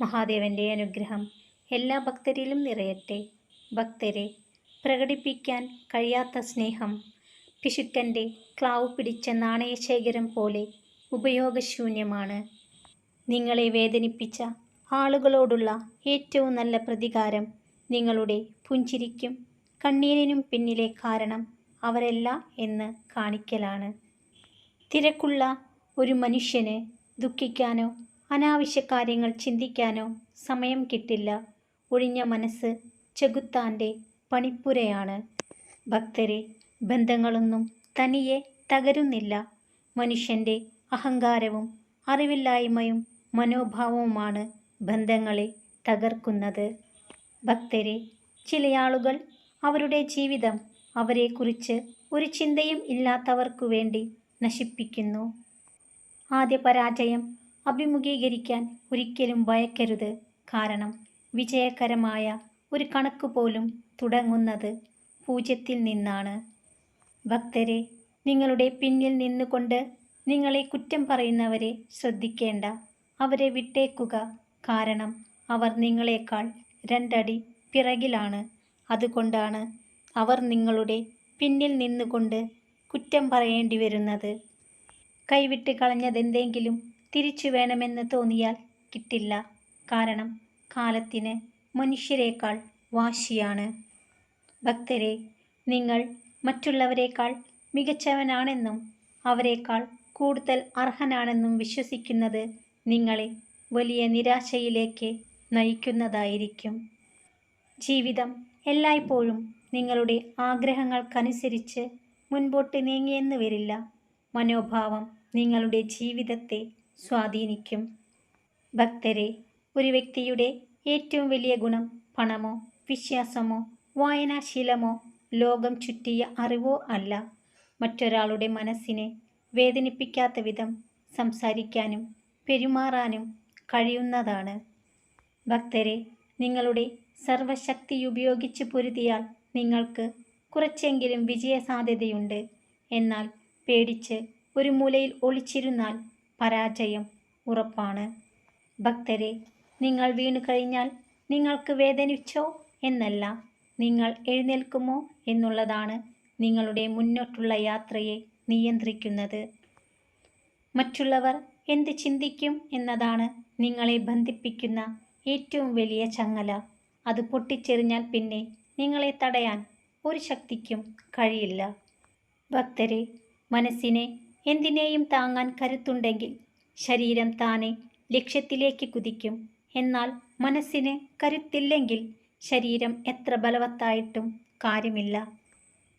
മഹാദേവന്റെ അനുഗ്രഹം എല്ലാ ഭക്തരിലും നിറയട്ടെ. ഭക്തരെ പ്രകടിപ്പിക്കാൻ കഴിയാത്ത സ്നേഹം. പിശുക്കന്റെ ക്ലാവ് പിടിച്ച നാണയശേഖരം പോലെ ഉപയോഗശൂന്യമാണ്. നിങ്ങളെ വേദനിപ്പിച്ച ആളുകളോടുള്ള ഏറ്റവും നല്ല പ്രതികാരം നിങ്ങളുടെ പുഞ്ചിരിക്കും കണ്ണീരിനും പിന്നിലെ കാരണം അവരല്ല എന്ന് കാണിക്കലാണ്. തിരക്കുള്ള ഒരു മനുഷ്യന് ദുഃഖിക്കാനോ അനാവശ്യ കാര്യങ്ങൾ ചിന്തിക്കാനോ സമയം കിട്ടില്ല. ഒഴിഞ്ഞ മനസ്സ് ചെകുത്താന്റെ പണിപ്പുരയാണ്. ഭക്തരെ ബന്ധങ്ങളൊന്നും തനിയെ തകരുന്നില്ല. മനുഷ്യന്റെ അഹങ്കാരവും അറിവില്ലായ്മയും മനോഭാവവുമാണ് ബന്ധങ്ങളെ തകർക്കുന്നത്. ഭക്തരെ ചിലയാളുകൾ അവരുടെ ജീവിതം അവരെക്കുറിച്ച് ഒരു ചിന്തയും ഇല്ലാത്തവർക്കു വേണ്ടി നശിപ്പിക്കുന്നു. ആദ്യ പരാജയം അഭിമുഖീകരിക്കാൻ ഒരിക്കലും ഭയക്കരുത്. കാരണം വിജയകരമായ ഒരു കണക്ക് പോലും തുടങ്ങുന്നത് പൂജ്യത്തിൽ നിന്നാണ്. ഭക്തരെ നിങ്ങളുടെ പിന്നിൽ നിന്നുകൊണ്ട് നിങ്ങളെ കുറ്റം പറയുന്നവരെ ശ്രദ്ധിക്കേണ്ട അവരെ വിട്ടേക്കുക. കാരണം അവർ നിങ്ങളെക്കാൾ രണ്ടടി പിറകിലാണ്. അതുകൊണ്ടാണ് അവർ നിങ്ങളുടെ പിന്നിൽ നിന്നുകൊണ്ട് കുറ്റം പറയേണ്ടി വരുന്നത് കൈവിട്ട് കളഞ്ഞതെന്തെങ്കിലും തിരിച്ചു വേണമെന്ന് തോന്നിയാൽ കിട്ടില്ല. കാരണം കാലത്തിന് മനുഷ്യരെക്കാൾ വാശിയാണ്. ഭക്തരെ നിങ്ങൾ മറ്റുള്ളവരെക്കാൾ മികച്ചവനാണെന്നും അവരെക്കാൾ കൂടുതൽ അർഹനാണെന്നും വിശ്വസിക്കുന്നത് നിങ്ങളെ വലിയ നിരാശയിലേക്ക് നയിക്കുന്നതായിരിക്കും. ജീവിതം എല്ലായ്പ്പോഴും നിങ്ങളുടെ ആഗ്രഹങ്ങൾക്കനുസരിച്ച് മുൻപോട്ട് നീങ്ങിയെന്ന് വരില്ല. മനോഭാവം നിങ്ങളുടെ ജീവിതത്തെ സ്വാധീനിക്കും. ഭക്തരെ ഒരു വ്യക്തിയുടെ ഏറ്റവും വലിയ ഗുണം പണമോ വിശ്വാസമോ വായനാശീലമോ ലോകം ചുറ്റിയ അറിവോ അല്ല. മറ്റൊരാളുടെ മനസ്സിനെ വേദനിപ്പിക്കാത്ത വിധം സംസാരിക്കാനും പെരുമാറാനും കഴിയുന്നതാണ്. ഭക്തരെ നിങ്ങളുടെ സർവശക്തി ഉപയോഗിച്ച് പൊരുതിയാൽ നിങ്ങൾക്ക് കുറച്ചെങ്കിലും വിജയസാധ്യതയുണ്ട്. എന്നാൽ പേടിച്ച് ഒരു മൂലയിൽ ഒളിച്ചിരുന്നാൽ പരാജയം ഉറപ്പാണ്. ഭക്തരെ നിങ്ങൾ വീണു കഴിഞ്ഞാൽ നിങ്ങൾക്ക് വേദനിച്ചോ എന്നല്ല നിങ്ങൾ എഴുന്നേൽക്കുമോ എന്നുള്ളതാണ് നിങ്ങളുടെ മുന്നോട്ടുള്ള യാത്രയെ നിയന്ത്രിക്കുന്നത്. മറ്റുള്ളവർ എന്ത് ചിന്തിക്കും എന്നതാണ് നിങ്ങളെ ബന്ധിപ്പിക്കുന്ന ഏറ്റവും വലിയ ചങ്ങല. അത് പൊട്ടിച്ചെറിഞ്ഞാൽ പിന്നെ നിങ്ങളെ തടയാൻ ഒരു ശക്തിക്കും കഴിയില്ല. ഭക്തരെ മനസ്സിനെ എന്തിനേയും താങ്ങാൻ കരുത്തുണ്ടെങ്കിൽ ശരീരം താനെ ലക്ഷ്യത്തിലേക്ക് കുതിക്കും. എന്നാൽ മനസ്സിന് കരുത്തില്ലെങ്കിൽ ശരീരം എത്ര ബലവത്തായിട്ടും കാര്യമില്ല.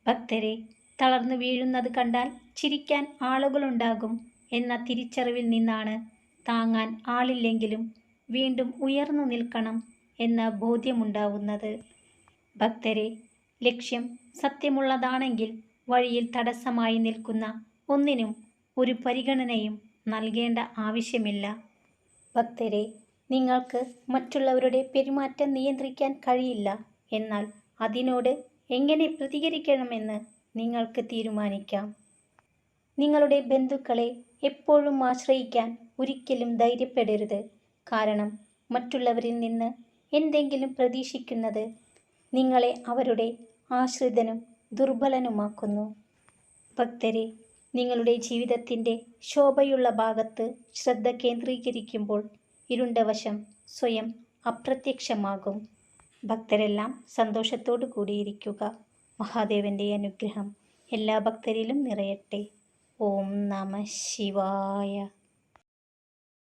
ഭക്തരെ തളർന്നു വീഴുന്നത് കണ്ടാൽ ചിരിക്കാൻ ആളുകളുണ്ടാകും എന്ന തിരിച്ചറിവിൽ നിന്നാണ് താങ്ങാൻ ആളില്ലെങ്കിലും വീണ്ടും ഉയർന്നു നിൽക്കണം എന്ന ബോധ്യമുണ്ടാവുന്നത്. ഭക്തരെ ലക്ഷ്യം സത്യമുള്ളതാണെങ്കിൽ വഴിയിൽ തടസ്സമായി നിൽക്കുന്ന ഒന്നിനും ഒരു പരിഗണനയും നൽകേണ്ട ആവശ്യമില്ല. ഭക്തരെ നിങ്ങൾക്ക് മറ്റുള്ളവരുടെ പെരുമാറ്റം നിയന്ത്രിക്കാൻ കഴിയില്ല. എന്നാൽ അതിനോട് എങ്ങനെ പ്രതികരിക്കണമെന്ന് നിങ്ങൾക്ക് തീരുമാനിക്കാം. നിങ്ങളുടെ ബന്ധുക്കളെ എപ്പോഴും ആശ്രയിക്കാൻ ഒരിക്കലും ധൈര്യപ്പെടരുത്. കാരണം മറ്റുള്ളവരിൽ നിന്ന് എന്തെങ്കിലും പ്രതീക്ഷിക്കുന്നത് നിങ്ങളെ അവരുടെ ആശ്രിതനും ദുർബലനുമാക്കുന്നു. ഭക്തരെ നിങ്ങളുടെ ജീവിതത്തിന്റെ ശോഭയുള്ള ഭാഗത്ത് ശ്രദ്ധ കേന്ദ്രീകരിക്കുമ്പോൾ ഇരുണ്ടവശം സ്വയം അപ്രത്യക്ഷമാകും. ഭക്തരെല്ലാം സന്തോഷത്തോടു കൂടിയിരിക്കുക. മഹാദേവന്റെ അനുഗ്രഹം എല്ലാ ഭക്തരിലും നിറയട്ടെ. ഓം നമ ശിവായ.